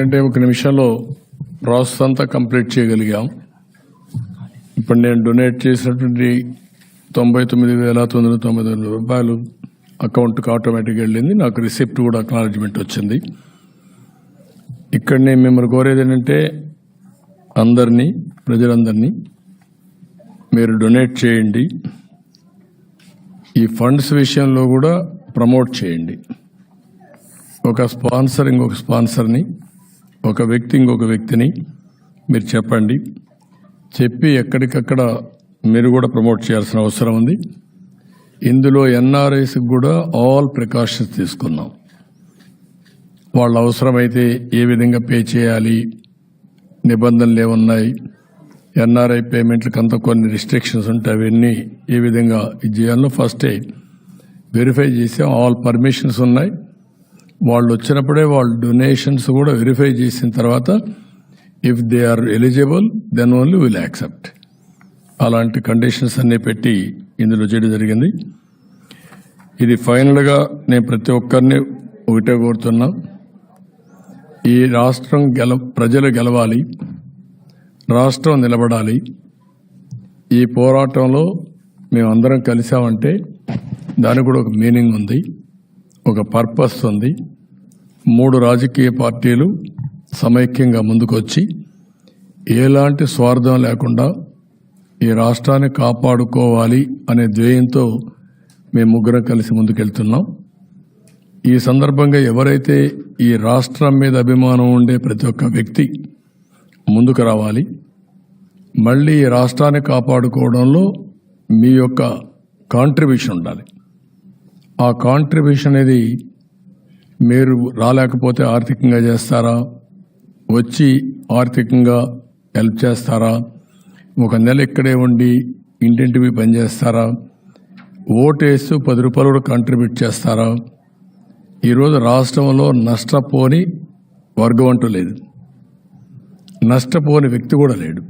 అంటే ఒక నిమిషంలో ప్రాసెస్ అంతా కంప్లీట్ చేయగలిగాం. ఇప్పుడు నేను డొనేట్ చేసినటువంటి తొంభై తొమ్మిది వేల తొమ్మిది వందల తొంభై తొమ్మిది రూపాయలు అకౌంట్కి ఆటోమేటిక్గా వెళ్ళింది. నాకు రిసిప్ట్ కూడా అక్నాలజ్మెంట్ వచ్చింది. ఇక్కడ నేను మిమ్మల్ని కోరేది ఏంటంటే అందరినీ ప్రజలందరినీ మీరు డొనేట్ చేయండి. ఈ ఫండ్స్ విషయంలో కూడా ప్రమోట్ చేయండి. ఒక స్పాన్సర్ ఇంకొక స్పాన్సర్ని ఒక వ్యక్తి ఇంకొక వ్యక్తిని మీరు చెప్పండి. చెప్పి ఎక్కడికక్కడ మీరు కూడా ప్రమోట్ చేయాల్సిన అవసరం ఉంది. ఇందులో ఎన్ఆర్ఐస్కి కూడా ఆల్ ప్రికాషన్స్ తీసుకున్నాం. వాళ్ళ అవసరమైతే ఏ విధంగా పే చేయాలి నిబంధనలు ఏమున్నాయి ఎన్ఆర్ఐ పేమెంట్లకు అంత కొన్ని రిస్ట్రిక్షన్స్ ఉంటాయి అవన్నీ ఏ విధంగా ఇది చేయాలో ఫస్టే వెరిఫై చేసాం ఆల్ పర్మిషన్స్ ఉన్నాయి. వాళ్ళు వచ్చినప్పుడే వాళ్ళు డొనేషన్స్ కూడా వెరిఫై చేసిన తర్వాత if they are eligible then only will accept అలాంటి కండిషన్స్ అన్నీ పెట్టి ఇందులో చేయడం జరిగింది. ఇది ఫైనల్గా నేను ప్రతి ఒక్కరిని ఒకటే కోరుతున్నా. ఈ రాష్ట్రం గెల ప్రజలు గెలవాలి రాష్ట్రం నిలబడాలి. ఈ పోరాటంలో మేమందరం కలిసామంటే దానికి కూడా ఒక మీనింగ్ ఉంది. ఒక పర్పస్ ఉంది. మూడు రాజకీయ పార్టీలు సమైక్యంగా ముందుకొచ్చి ఎలాంటి స్వార్థం లేకుండా ఈ రాష్ట్రాన్ని కాపాడుకోవాలి అనే ధ్యేయంతో మేము ముగ్గురం కలిసి ముందుకెళ్తున్నాం. ఈ సందర్భంగా ఎవరైతే ఈ రాష్ట్రం మీద అభిమానం ఉండే ప్రతి ఒక్క వ్యక్తి ముందుకు రావాలి. మళ్ళీ ఈ రాష్ట్రాన్ని కాపాడుకోవడంలో మీ యొక్క కాంట్రిబ్యూషన్ ఉండాలి. ఆ కాంట్రిబ్యూషన్ అనేది మీరు రాలేకపోతే ఆర్థికంగా చేస్తారా? వచ్చి ఆర్థికంగా హెల్ప్ చేస్తారా? ఒక నెల ఇక్కడే ఉండి ఇంటింటివి పనిచేస్తారా ఓటేస్తూ పది రూపాయలు కూడా కాంట్రిబ్యూట్ చేస్తారా? ఈరోజు రాష్ట్రంలో నష్టపోని వర్గం అంటూ లేదు. నష్టపోని వ్యక్తి కూడా లేడు.